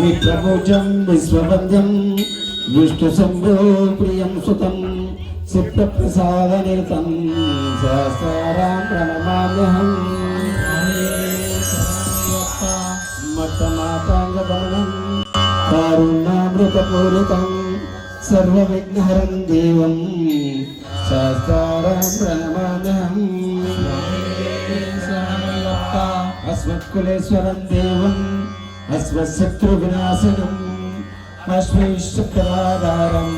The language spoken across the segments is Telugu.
మిత్రభోజం విశ్వబంధం విష్ణు శంభో ప్రియం సుతం సిద్ధ ప్రసాద నిరతం. సహస్రాం ప్రణమామ్యహం. మట్టమాతాంగమనం కారుణామృతపూరితం సర్వవిఘ్నహరం దేవం సహస్రాం ప్రణమామ్యహం. అస్మత్కులేశ్వరం దేవం. అస్మశత్రువినాశనం అశ్వైష్టప్రదాధారం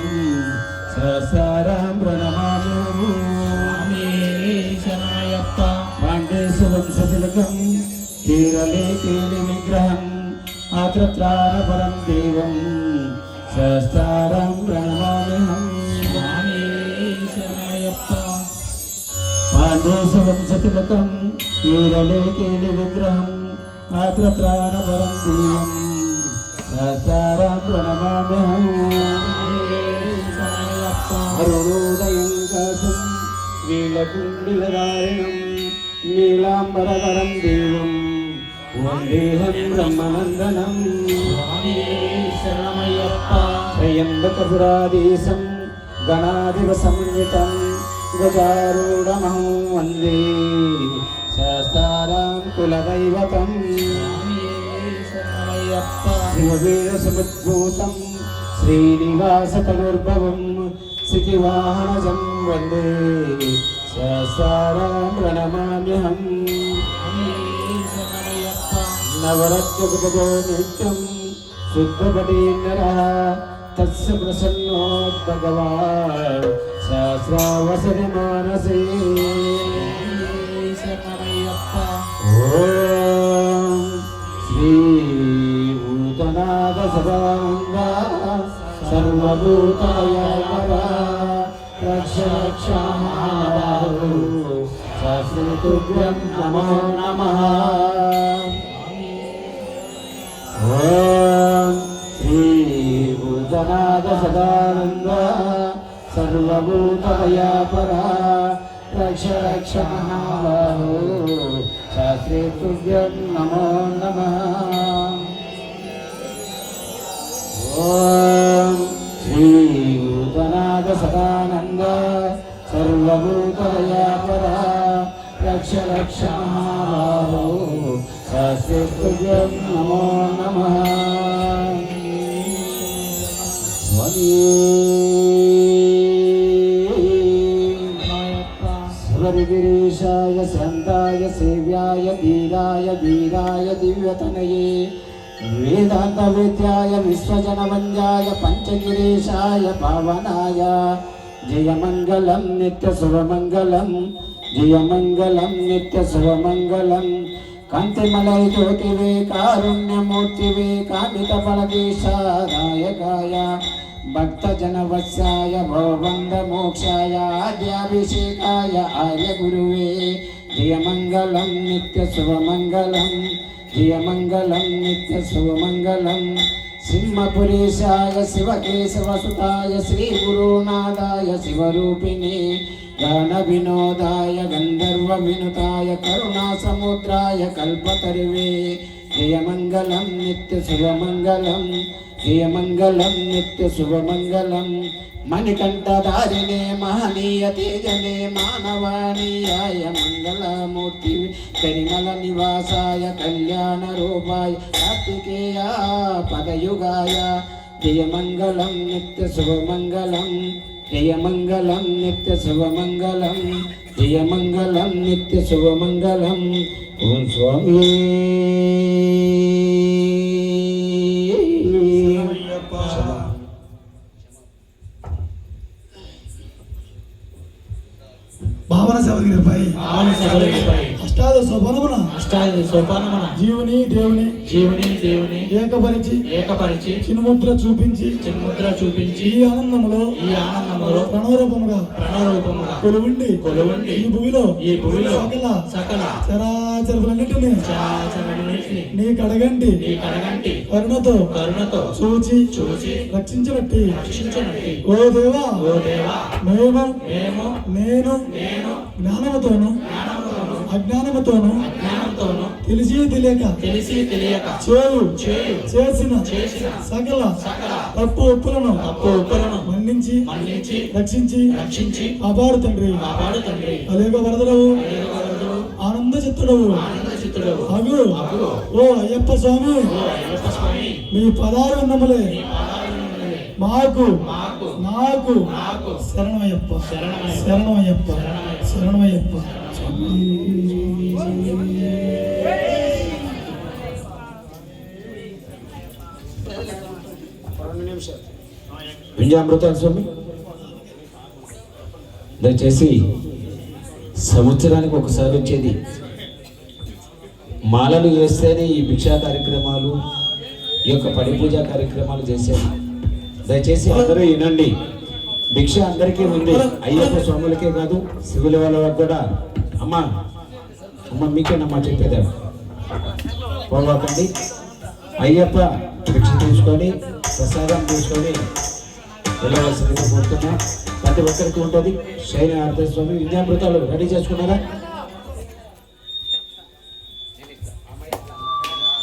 సహస్రాం ప్రణమామ్యహం పాండేశ్వరం సతిలకం కేరళే కేలి విగ్రహం ఆత్రత్రాణపరం దేవం సహస్రాం ప్రణమామ్యహం పాండేశవం సతిలకం కేరళే కేలి విగ్రహం ఆత్రత్రాణపరం దేవం సహస్రాం ప్రణమామ్యహం అరుణోదయం కాశం నీలకుండిలదారిణం నీలాంబరధరం దేవం వందేహం బ్రహ్మనందనం త్రయంబకపురాధీశం గణాదివ సంయుతం గజారూఢమహం వందే శాస్త్రారాం కులదైవతం. శివవీర సముద్భూతం శ్రీనివాస తనుర్భవం స్థితివాహనజం వందే. శాస్త్రారాం ప్రణమామ్యహం. నవరత్నకుపదో నిత్యం శుద్ధపటీందర తస్య ప్రసన్నో భగవాన్ సహస్రావసరి మానసే. సదానంద సర్వభూతయ రక్ష నమో నమః శ్రీ భూతనాథ సదానంద సర్వభూతదయాపరా రక్ష రక్ష శాస్త్రీ తుభ్యం నమో నమ ఓం శ్రీ సదానంద సర్వభూతదయాపరా రక్ష రక్ష మహాబాహో. శాస్త్రీ నమో నమ. స్వరిగిరీశాయ శాంతాయ సేవ్యాయ ధీరాయ వీరాయ దివ్యతనయే. వేదాంత విద్యాయ విశ్వజనవంద్యాయ పంచగిరీశాయ పావనాయ జయమంగళం నిత్య శుభమంగళం జయమంగళం నిత్య శుభమంగళం కాంతిమలై జ్యోతివే కారుణ్యమూర్తివే కామిత ఫలదీశాయ భక్తజనవత్సాయ భవబంధ మోక్షాయ నిత్య శుభమంగళం జయమంగళం నిత్య శుభమంగళం శివకేశవసుతాయ శ్రీ గురునాథాయ శివరూపిణి. గాన వినోదాయ గంధర్వ వినుతాయ కరుణా సముద్రాయ కల్పతరువే. జయమంగళం నిత్య శుభమంగళం జయమంగళం నిత్య శుభమంగళం. మణికంఠధారిణే మహనీయ తేజనే మానవాణీయాయ మంగళమూర్తి కరిమల నివాసాయ కళ్యాణ రూపాయ కార్తికేయ పదయుగాయ జయమంగళం నిత్య శుభమంగళం. జయమంగళం నిత్య శుభమంగళం జయమంగళం నిత్య శుభమంగళం ఓం స్వామి భావన సభగిరిపై భావన సభలపై అష్టాద శోభనమున అష్టాది సోపానమున. జీవుని దేవుని జీవుని దేవుని ఏకపరిచి ఏకపరిచి చిన్ముద్ర చూపించి చిన్ముద్ర చూపించి ఈ ఆనందములో ఈ ఆనందములో ప్రణవరూపముగా ప్రణరూపముగా కొలువుండి కొలువుండి ఈ భూమిలో ఈ భూమిలో సకల సకల చరాచరులన్నిటిని చరాచరములన్నిటిని నీ కడగంటి నీ కడగంటి కరుణతో కరుణతో చూచి చూసి రక్షించబట్టి రక్షించనండి ఓ దేవా ఓ దేవా మేము మేము నేను నేను జ్ఞానముతోను జ్ఞానముతోను అజ్ఞానముతోను జ్ఞానంతో ఎంతోనో తెలిసి తెలియక తెలిసి తెలియక చేయు చేయు చేసిన చేసిన సకల సకల తప్పు ఒప్పులను తప్పు ఒప్పులను మన్నించి మన్నించి రక్షించి రక్షించి కాపాడు తండ్రి. కాపాడు తండ్రి. అనేక వరదలవు. వరదలు. ఆనంద చిత్తుడవు ఆనంద అగు. ఓ అయ్యప్ప స్వామి. మీ పదారు ఉన్నములే మాకు. నాకు. నాకు శరణమయ్యప్ప. శరణమయ్యప్ప. శరణమయ్యప్ప. శరణమయ్యప్ప స్వామి దయచేసి సంవత్సరానికి ఒకసారి వచ్చేది. మాలలు వేస్తేనే ఈ భిక్షా కార్యక్రమాలు ఈ యొక్క పడి పూజ కార్యక్రమాలు చేసేది. దయచేసి అందరూ వినండి. భిక్ష అందరికీ ఉంది. అయ్యప్ప స్వాములకే కాదు శివుల వాళ్ళ కూడా. అమ్మా అమ్మ మీకేనమ్మా చెప్పేదా? పోవాకండి. అయ్యప్ప భిక్ష తీసుకొని ప్రసాదం తీసుకొని వెళ్ళవలసిందిగా కోరుతున్నా. ప్రతి ఒక్కరికి ఉంటుంది. శైన అర్థస్వామి విద్యామృతాలు రెడీ చేసుకున్నారా?